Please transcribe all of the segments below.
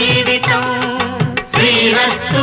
జీవితం శ్రీరస్తు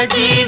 దాచుతుంది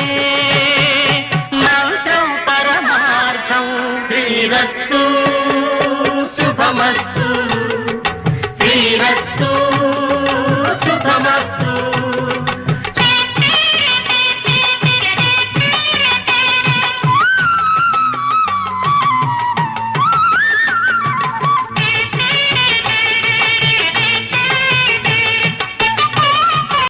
ನಮಸ್ತು